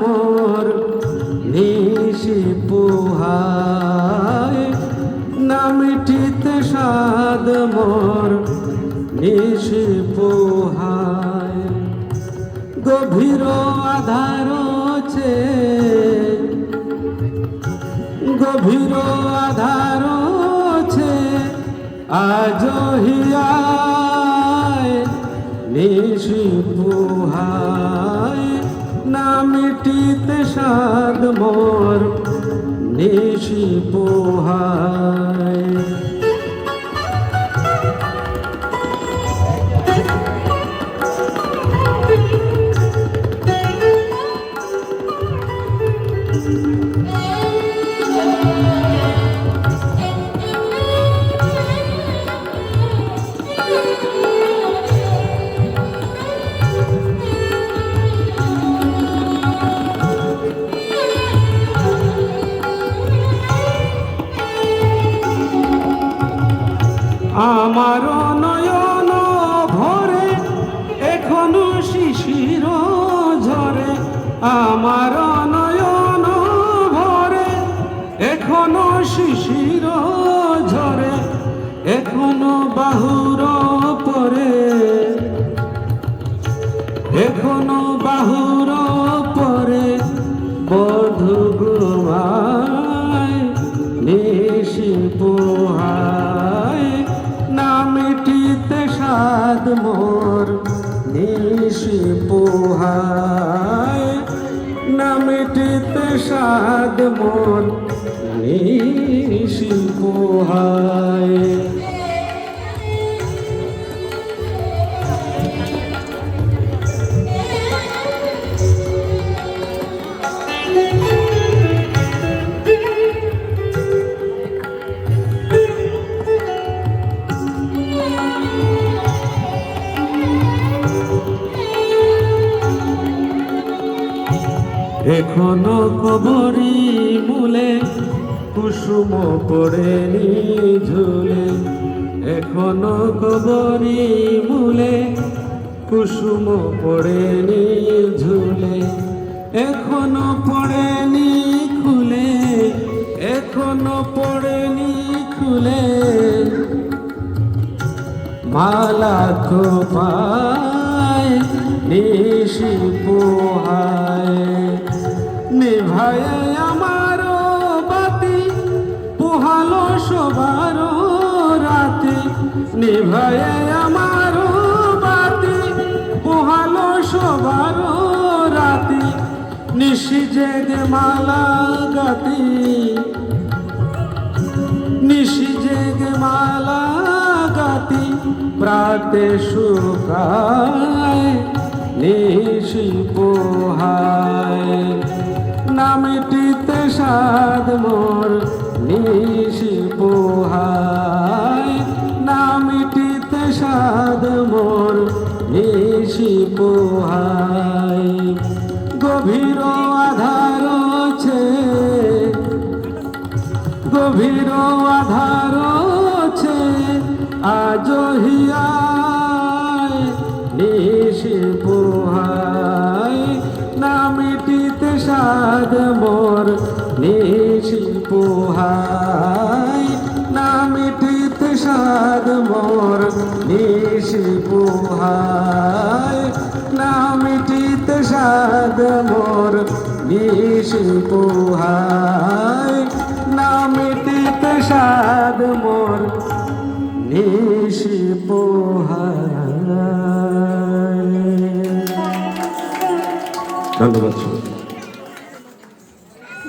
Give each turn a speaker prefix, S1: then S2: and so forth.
S1: মোর নিশি পুহায়। না মিটিতে সাদ মোর নিশি পুহায়। গভীর আধার ছে গভীর আধার ছে আজ হিয়ায় নিশি পুহায়। না মিটিতে সাদ মোর নিশি পুহায় আমার নয়ন ঝরে। আমার নয়ন ভরে, এখনও শিশির ঝরে। এখনও বাহুর পরে। এখনও বাহুর পরে। বধু ঘুমায়। মিটিতে সাদ মোর নিশি এখনও কবরি মূলে, কুসুম পড়েনি ঝুলে। এখনও কবরি মূলে, কুসুম পড়েনি ঝুলে। এখনও পড়েনি খুলে, এখনও পড়েনি খুলে। মালা খোপায় নিশি পোহায় নিভায় আমার বাতি, পোহালো সবার রাতে। নিভায় আমার বাতি, পোহালো সবার রাতে। নিশি জেগে মালা গাতি। নিশি জেগে মালা গাতি। প্রাতে শুকায় সাদ মোর নিশি পোহায় নামিটিতে সাদ মোর নিশি পোহায় গভীর আধার ছে গভীর আধার ছে আজ হিয়ায় পোহায় না মিটিতে সাদ মোর নিশি পোহায় না মিটিতে সাদ মোর নিশি পোহায় না মিটিতে সাদ মোর নিশি পোহায় ধন্যবাদ